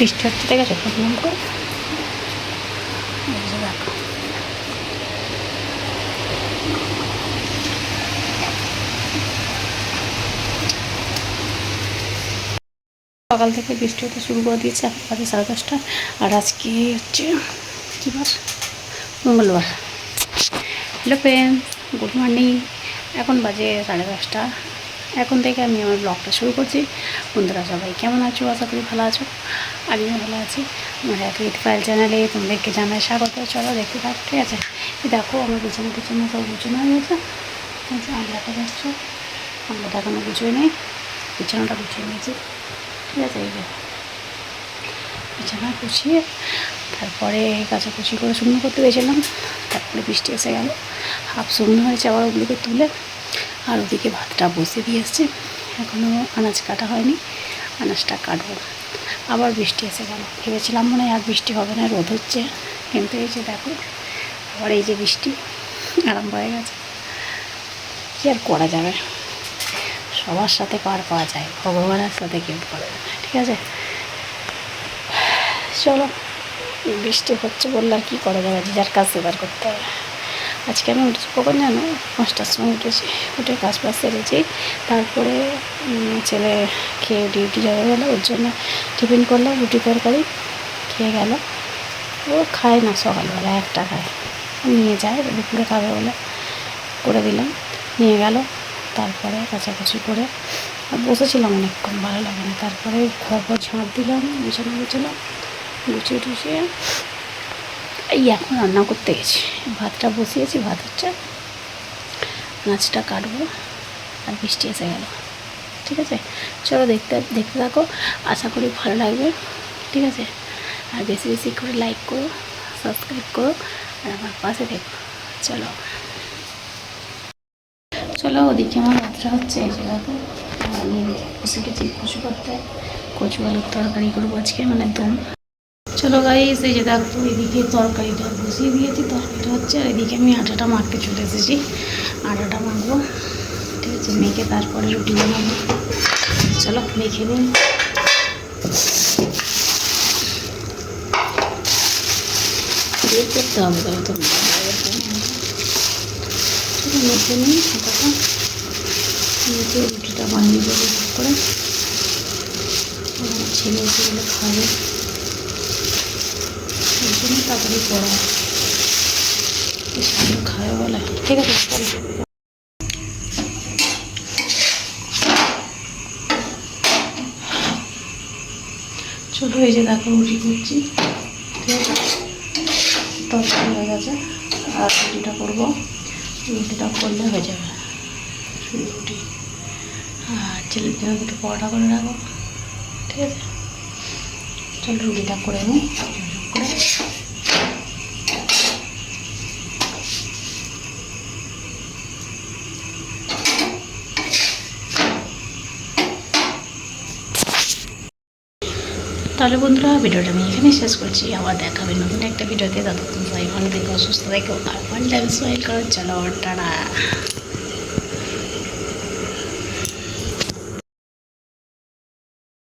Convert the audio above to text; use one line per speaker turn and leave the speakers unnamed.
বৃষ্টি হচ্ছে, ঠিক আছে? প্রবলেম করে। সকাল থেকে বৃষ্টি হতে শুরু করে দিয়েছে এখন বাজে সাড়ে দশটা। আর আজকে হচ্ছে, কী বার? মঙ্গলবার। হ্যালো ফ্রেন্ড গুড মর্নিং এখন বাজে সাড়ে দশটা। এখন থেকে আমি আমার ব্লগটা শুরু করছি। বন্ধুরা সবাই কেমন আছো? আশা করি ভালো আছো। আমিও ভালো আছি। আমার এক ফাইল চ্যানেলে তোমাদেরকে জানাই স্বাগত। চলো দেখতে থাক, ঠিক আছে? দেখো, আমার পিছনে পিছনে সব গুছানো হয়ে গেছে। আমলাটা দেখছ আমলাটা এখনও গুছিয়ে নেই। বিছানাটা গুছিয়ে নিয়েছি। ঠিক আছে, এই যে। বিছানা গুছিয়ে তারপরে কাচাকুচি করে শুকনো করতে গেছিলাম। তারপরে বৃষ্টি এসে গেল। হাফ শুকনো হয়েছে, আবার ওগুলোকে তুলে আর ওদিকে ভাতটা বসে দিয়ে এসছে। এখনও আনাজ কাটা হয়নি, আনাজটা কাটবো। আবার বৃষ্টি এসে গেল। ভেবেছিলাম মনে হয় আর বৃষ্টি হবে না, রোদ হচ্ছে। কিন্তু এই যে দেখো, আবার এই যে বৃষ্টি আরম্ভ হয়ে গেছে। কী আর করা যাবে? সবার সাথে পার পাওয়া যায়, ভগবানের সাথে কেউ পারে ঠিক আছে? চলো, বৃষ্টি হচ্ছে বললে আর কী করা যাবে? যে যার কাজ জোগাড় করতে হবে। আজকে আমি উঠেছি কখন জানো? পাঁচটার সময় উঠেছি। উঠে কাজ বাজ সেরেছি। তারপরে ছেলে খেয়ে ডিউটি যাবে গেলো। ওর জন্য টিফিন করলাম, রুটি তরকারি, খেয়ে গেল। ও খায় না সকালবেলা, একটা খায়। নিয়ে যায়, দুপুরে খাবে বলে করে দিলাম। নিয়ে গেল, তারপরে কাচাকুচি করে বসেছিলাম অনেকক্ষণ, ভালো লাগে না। তারপরে ঘর ঝাঁট দিলাম, বিছানা গুছালাম, গুছিয়ে টুছিয়ে এই এখন রান্না করতে গেছি। ভাতটা বসিয়েছি ভাত হচ্ছে মাছটা কাটবো, আর বৃষ্টি এসে গেল। ঠিক আছে? চলো দেখতে দেখতে থাকো। আশা করি ভালো লাগবে। ঠিক আছে? আর বেশি বেশি করে লাইক করো সাবস্ক্রাইব করো, আর আমার পাশে দেখো চলো। চলো, ওদিকে আমার ভাতটা হচ্ছে, এই দেখো। আমি বসে গেছি, কচু করতে কচু আলুর তরকারি করব আজকে মানে দম। চলো গাইস এই যে দেখো, এদিকে তরকারিটা বসিয়ে দিয়েছি, তরকারিটা হচ্ছে, আর এদিকে আমি আটাটা মাখতে চলে এসেছি। আটাটা মাখবো ঠিক আছে, মেখে তারপরে রুটি বানাবো। চলো, মেখে বের করতে হবে তবে তো। মেখে নিই আটাটা। মেখে রুটিটা বানিয়ে দেবো করে। ছেলে সেগুলো খাবে। তাড়াতাড়ি করা। সামনে বলে। ঠিক আছে, চলো। এই যে দেখো, রুটি করছি। ঠিক আছে? তরকারি হয়ে গেছে। আর রুটিটা করব। রুটিটা করলে হয়ে যাবে। রুটি। আর ছেলের জন্য দুটো পরোটা করে রাখো। ঠিক আছে? চল, রুটিটা করে নিই। তাহলে বন্ধুরা, ভিডিওটা আমি এখানে শেষ করছি। আবার দেখাবে নতুন একটা ভিডিওতে। ততক্ষণ সবাই ভালো থেকে অসুস্থ থেকে, আর ওয়ান টাইম স্মাইল করো। চলো, টাটা।